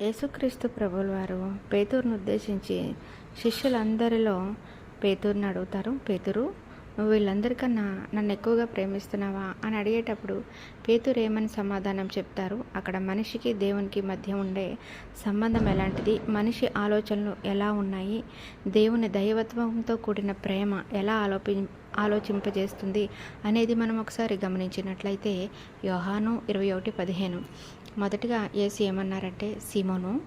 యేసుక్రీస్తు ప్రభుల వారు పేతురును ఉద్దేశించి శిష్యులందరిలో పేతురుని అడుగుతారు. పేతురు నువ్వు వీళ్ళందరికన్నా నన్ను ఎక్కువగా ప్రేమిస్తున్నావా అని అడిగేటప్పుడు పేతురు సమాధానం చెప్తారు? అక్కడ మనిషికి దేవునికి మధ్య ఉండే సంబంధం ఎలాంటిది? మనిషి ఆలోచనలు ఎలా ఉన్నాయి? దేవుని దైవత్వంతో కూడిన ప్రేమ ఎలా ఆలోపి ఆలోచింపజేస్తుంది అనేది మనం ఒకసారి గమనించినట్లయితే యోహాను ఇరవై ఒకటి పదిహేను. మొదటిగా ఏసి ఏమన్నారంటే సీమోను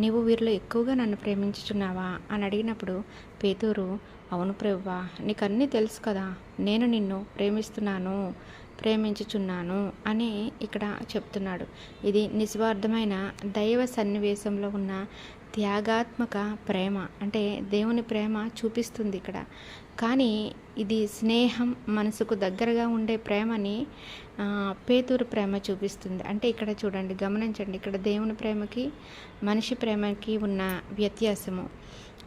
నీవు వీరిలో ఎక్కువగా నన్ను ప్రేమించుచున్నావా? అని అడిగినప్పుడు పేతూరు అవును ప్రభువా నీకు అన్నీ తెలుసు కదా నేను నిన్ను ప్రేమిస్తున్నాను. ప్రేమించుచున్నాను అని ఇక్కడ చెప్తున్నాడు. ఇది నిస్వార్థమైన దైవ సన్నివేశంలో ఉన్న త్యాగాత్మక ప్రేమ. అంటే దేవుని ప్రేమ చూపిస్తుంది ఇక్కడ. కానీ ఇది స్నేహం మనసుకు దగ్గరగా ఉండే ప్రేమని ఆ, పేతూరు ప్రేమ చూపిస్తుంది. అంటే ఇక్కడ చూడండి గమనించండి ఇక్కడ దేవుని ప్రేమకి మనిషి ప్రేమకి ఉన్న వ్యత్యాసము.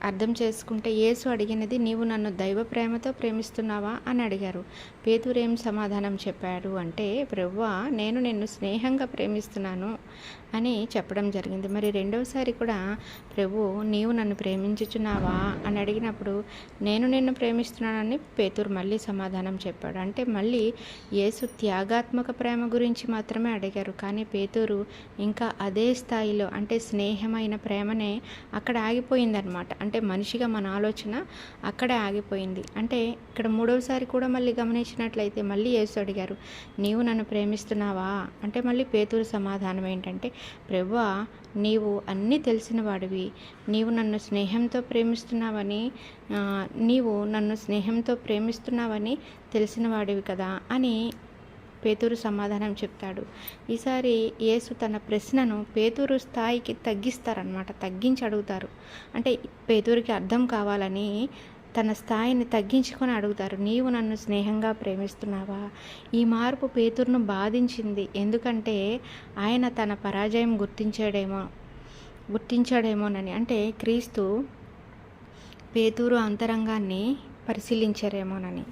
అర్థం చేసుకుంటే యేసు అడిగినది నీవు నన్ను దైవ ప్రేమతో ప్రేమిస్తున్నావా? అని అడిగారు. పేతురేం సమాధానం చెప్పాడు అంటే ప్రభువా నేను నిన్ను స్నేహంగా ప్రేమిస్తున్నాను అని చెప్పడం జరిగింది. మరి రెండవసారి కూడా ప్రభు నీవు నన్ను ప్రేమించుచున్నావా? అని అడిగినప్పుడు నేను నిన్ను ప్రేమిస్తున్నానని పేతూరు మళ్ళీ సమాధానం చెప్పాడు. అంటే మళ్ళీ యేసు త్యాగాత్మక ప్రేమ గురించి మాత్రమే అడిగారు. కానీ పేతూరు ఇంకా అదే స్థాయిలో అంటే స్నేహమైన ప్రేమనే అక్కడ ఆగిపోయిందనమాట అంటే మనిషిగా మన ఆలోచన అక్కడే ఆగిపోయింది. అంటే ఇక్కడ మూడవసారి కూడా మళ్ళీ గమనించినట్లయితే మళ్ళీ యేసు అడిగారు నీవు నన్ను ప్రేమిస్తున్నావా? అంటే మళ్ళీ పేతురు సమాధానం ఏంటంటే ప్రభువా నీవు అన్నీ తెలిసిన వాడివి. నీవు నన్ను స్నేహంతో ప్రేమిస్తున్నావని నీవు నన్ను స్నేహంతో ప్రేమిస్తున్నావని తెలిసిన వాడివి కదా అని పేతూరు సమాధానం చెప్తాడు. ఈసారి యేసు తన ప్రశ్నను పేతురు స్థాయికి తగ్గిస్తారనమాట తగ్గించి అడుగుతారు. అంటే పేతురికి అర్థం కావాలని తన స్థాయిని తగ్గించుకొని అడుగుతారు. నీవు నన్ను స్నేహంగా ప్రేమిస్తున్నావా? ఈ మార్పు పేతురును బాధించింది. ఎందుకంటే ఆయన తన పరాజయం గుర్తించాడేమో గుర్తించాడేమోనని. అంటే క్రీస్తు పేతూరు అంతరంగాన్ని పరిశీలించారేమోనని.